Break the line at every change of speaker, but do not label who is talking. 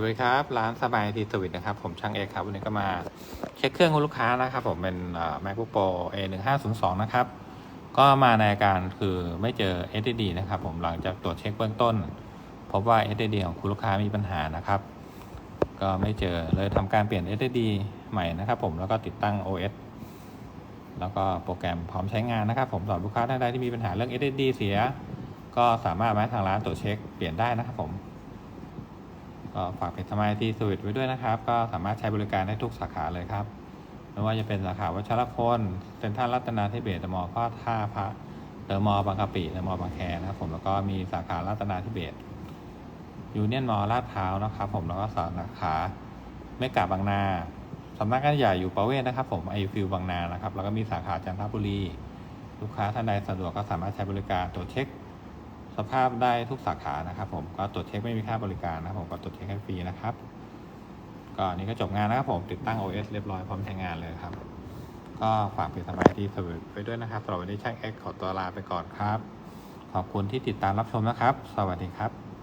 วัสดีครับ ร้านสบายทีสวิตนะครับ ผมช่างเอกครับ วันนี้ก็มาเช็คเครื่องของลูกค้านะครับ ผมเป็น MacBook Pro A1502 นะครับ ก็มาในอาการคือไม่เจอ SSD นะครับ ผมหลังจากตรวจเช็คเบื้องต้น พบว่า SSD ของคุณลูกค้ามีปัญหานะครับ ก็ไม่เจอเลยทำการเปลี่ยน SSD ใหม่นะครับ ผมแล้วก็ติดตั้ง OS แล้วก็โปรแกรมพร้อมใช้งานนะครับ ผมสำหรับลูกค้าท่านใดที่มีปัญหาเรื่อง SSD เสีย ก็สามารถมาทางร้านตรวจเช็คเปลี่ยนได้นะครับผม ก็ฝากเพจสมาธิสวิตไว้ด้วยนะครับ ก็สามารถใช้บริการได้ทุกสาขาเลยครับไม่ว่าจะเป็นสาขาวัชรพลเซ็นทรัลรัตนาธิเบศร์เดอะมอท่าพระเดอมอบางกะปิเดอมอบางแคนะครับผมแล้วก็มีสาขารัตนาธิเบศยูเนียนมอลาดพร้าวนะครับผมแล้วก็สาขาเมกะบางนาสำนักงานใหญ่อยู่ประเวศนะครับ ผมไอฟิวบางนานะครับแล้วก็มีสาขาจันทบุรี ลูกค้าท่านใดสะดวกก็สามารถใช้บริการตรวจเช็ค สภาพได้ทุกสาขานะครับ ผมก็ตรวจเช็คไม่มีค่าบริการนะครับผมก็ตรวจเช็คให้ฟรีนะครับก็นี้ก็จบงานนะครับผมติดตั้ง OS เรียบร้อยพร้อมใช้งานเลยครับ ก็ฝากเพจสมาธิสวิตไว้ด้วยนะครับสำหรับวันนี้ช่างเอ็กขอตัวลาไปก่อนครับ ขอบคุณที่ติดตามรับชมนะครับ สวัสดีครับ